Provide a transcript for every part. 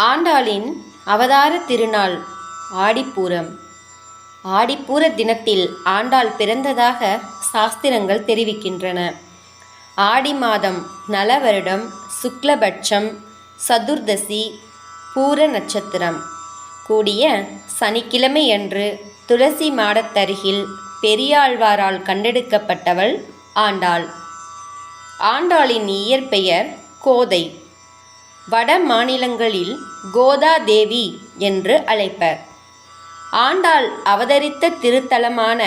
ஆண்டாளின் அவதார திருநாள் ஆடிப்பூரம். ஆடிப்பூர தினத்தில் ஆண்டாள் பிறந்ததாக சாஸ்திரங்கள் தெரிவிக்கின்றன. ஆடி மாதம் நல வருடம் சுக்லபட்சம் சதுர்தசி பூர நட்சத்திரம். கூடிய சனிக்கிழமையன்று துளசி மாடத்தருகில் பெரியாழ்வாரால் கண்டெடுக்கப்பட்டவள் ஆண்டாள். ஆண்டாளின் இயற்பெயர் கோதை. வட மாநிலங்களில் கோதா தேவி என்று அழைப்பர். ஆண்டாள் அவதரித்த திருத்தலமான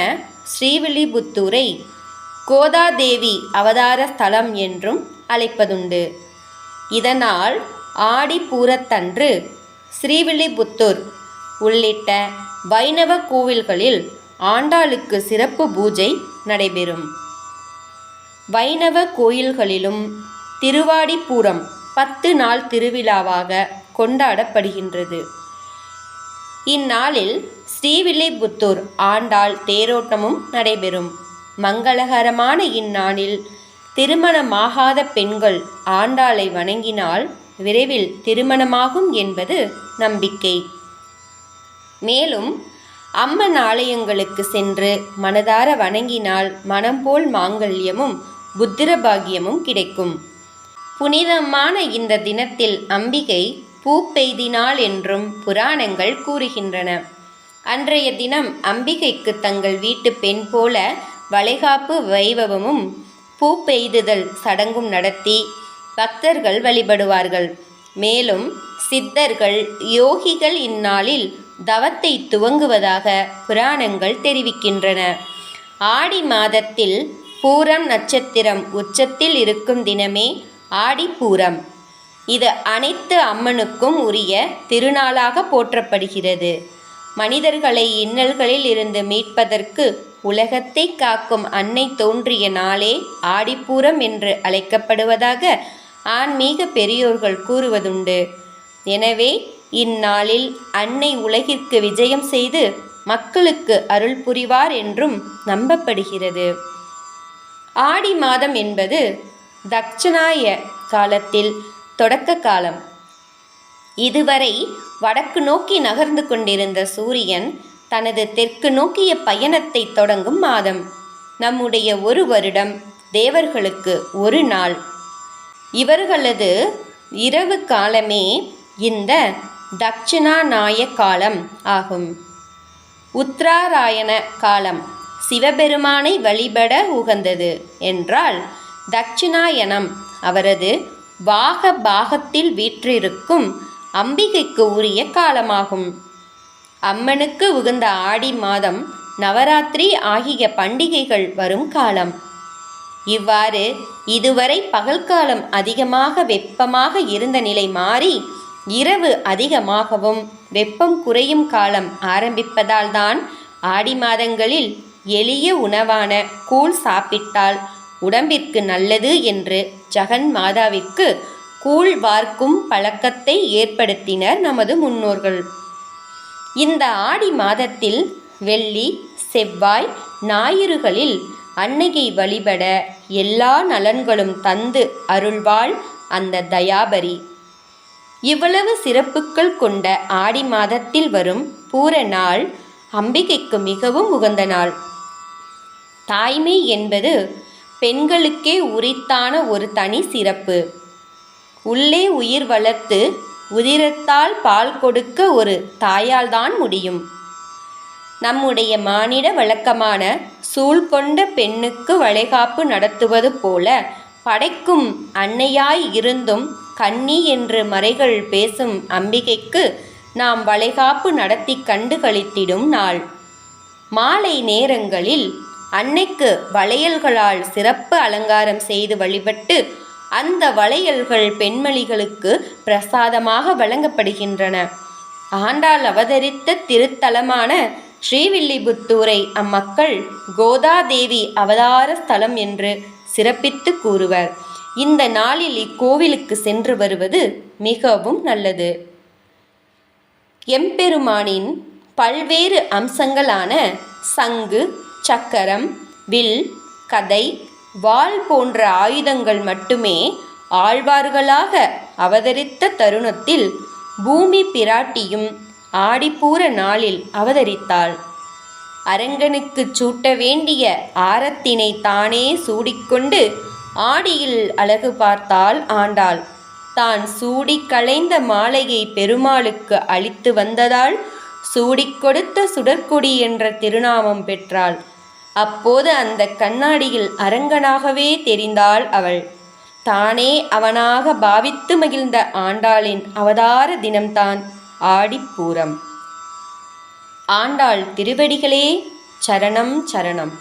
ஸ்ரீவில்லிபுத்தூரை கோதாதேவி அவதார ஸ்தலம் என்றும் அழைப்பதுண்டு. இதனால் ஆடி பூரத்தன்று ஸ்ரீவில்லிபுத்தூர் உள்ளிட்ட வைணவ கோவில்களில் ஆண்டாளுக்கு சிறப்பு பூஜை நடைபெறும். வைணவ கோயில்களிலும் திருவாடிப்பூரம் பத்து நாள் திருவிழாவாக கொண்டாடப்படுகின்றது. இந்நாளில் ஸ்ரீவில்லிபுத்தூர் ஆண்டாள் தேரோட்டமும் நடைபெறும். மங்களகரமான இந்நாளில் திருமணமாகாத பெண்கள் ஆண்டாளை வணங்கினால் விரைவில் திருமணமாகும் என்பது நம்பிக்கை. மேலும் அம்மன் ஆலயங்களுக்கு சென்று மனதார வணங்கினால் மனம் போல் மாங்கல்யமும் புத்திரபாகியமும் கிடைக்கும். புனிதமான இந்த தினத்தில் அம்பிகை பூ பெய்தினாள் என்றும் புராணங்கள் கூறுகின்றன. அன்றைய தினம் அம்பிகைக்கு தங்கள் வீட்டு பெண் போல வளைகாப்பு வைபவமும் பூ பெய்துதல் சடங்கும் நடத்தி பக்தர்கள் வழிபடுவார்கள். மேலும் சித்தர்கள் யோகிகள் இந்நாளில் தவத்தை துவங்குவதாக புராணங்கள் தெரிவிக்கின்றன. ஆடி மாதத்தில் பூரம் நட்சத்திரம் உச்சத்தில் இருக்கும் தினமே ஆடிப்பூரம். இது அனைத்து அம்மனுக்கும் உரிய திருநாளாக போற்றப்படுகிறது. மனிதர்களை இன்னல்களில் இருந்து மீட்பதற்கு உலகத்தை காக்கும் அன்னை தோன்றிய நாளே ஆடிப்பூரம் என்று அழைக்கப்படுவதாக ஆன்மீக பெரியோர்கள் கூறுவதுண்டு. எனவே இந்நாளில் அன்னை உலகிற்கு விஜயம் செய்து மக்களுக்கு அருள் புரிவார் என்றும் நம்பப்படுகிறது. ஆடி மாதம் என்பது தட்சணாய காலத்தில் தொடக்க காலம். இதுவரை வடக்கு நோக்கி நகர்ந்து கொண்டிருந்த சூரியன் தனது தெற்கு நோக்கிய பயணத்தை தொடங்கும் மாதம். நம்முடைய ஒரு வருடம் தேவர்களுக்கு ஒரு நாள். இவர்களது இரவு காலமே இந்த தட்சிணாநாய காலம் ஆகும். உத்தராராயண காலம் சிவபெருமானை வழிபட உகந்தது என்றால் தட்சிணாயனம். அவரது பாக பாகத்தில் வீற்றிருக்கும் அம்பிகைக்கு உரிய காலமாகும். அம்மனுக்கு உகந்த ஆடி மாதம் நவராத்திரி ஆகிய பண்டிகைகள் வரும் காலம். இவ்வாறு இதுவரை பகல்காலம் அதிகமாக வெப்பமாக இருந்த நிலை மாறி இரவு அதிகமாகவும் வெப்பம் குறையும் காலம் ஆரம்பிப்பதால்தான் ஆடி மாதங்களில் எளிய உணவான கூழ் சாப்பிட்டால் உடம்பிற்கு நல்லது என்று ஜெகன் மாதாவிற்கு கூழ் வார்க்கும் பழக்கத்தை ஏற்படுத்தினர் நமது முன்னோர்கள். இந்த ஆடி மாதத்தில் வெள்ளி செவ்வாய் ஞாயிறுகளில் அன்னையை வழிபட எல்லா நலன்களும் தந்து அருள்வாள் அந்த தயாபரி. இவ்வளவு சிறப்புகள் கொண்ட ஆடி மாதத்தில் வரும் பூர நாள் அம்பிகைக்கு மிகவும் உகந்த நாள். தாய்மை என்பது பெண்களுக்கே உரித்தான ஒரு தனி சிறப்பு. உள்ளே உயிர் வளர்த்து உதிரத்தால் பால் கொடுக்க ஒரு தாயால் தான் முடியும். நம்முடைய மானிட வழக்கமான சூழ் கொண்ட பெண்ணுக்கு வளைகாப்பு நடத்துவது போல படைக்கும் அன்னையாய் இருந்தும் கன்னி என்று மறைகள் பேசும் அம்பிகைக்கு நாம் வளைகாப்பு நடத்தி கண்டு கழித்திடும் நாள். மாலை நேரங்களில் அன்னைக்கு வளையல்களால் சிறப்பு அலங்காரம் செய்து வழிபட்டு அந்த வளையல்கள் பெண்மணிகளுக்கு பிரசாதமாக வழங்கப்படுகின்றன. ஆண்டாள் அவதரித்த திருத்தலமான ஸ்ரீவில்லிபுத்தூரை அம்மக்கள் கோதாதேவி அவதார ஸ்தலம் என்று சிறப்பித்து கூறுவர். இந்த நாளில் இக்கோவிலுக்கு சென்று வருவது மிகவும் நல்லது. எம்பெருமானின் பல்வேறு அம்சங்களான சங்கு சக்கரம் வில் கதை வாள் போன்ற ஆயுதங்கள் மட்டுமே ஆழ்வார்களாக அவதரித்த தருணத்தில் பூமி பிராட்டியும் ஆடிப்பூர நாளில் அவதரித்தாள். அரங்கனுக்குச் சூட்ட வேண்டிய ஆரத்தினை தானே சூடிக்கொண்டு ஆடியில் அழகு பார்த்தாள் ஆண்டாள். தான் சூடிக் களைந்த மாலையை பெருமாளுக்கு அளித்து வந்ததால் சூடிக் கொடுத்த சுடற்கொடி என்ற திருநாமம் பெற்றாள். அப்போது அந்த கண்ணாடியில் அரங்கனாகவே தெரிந்தாள் அவள். தானே அவனாக பாவித்து மகிழ்ந்த ஆண்டாளின் அவதார தினம்தான் ஆடிப்பூரம் ஆண்டாள் திருவடிகளே சரணம் சரணம்.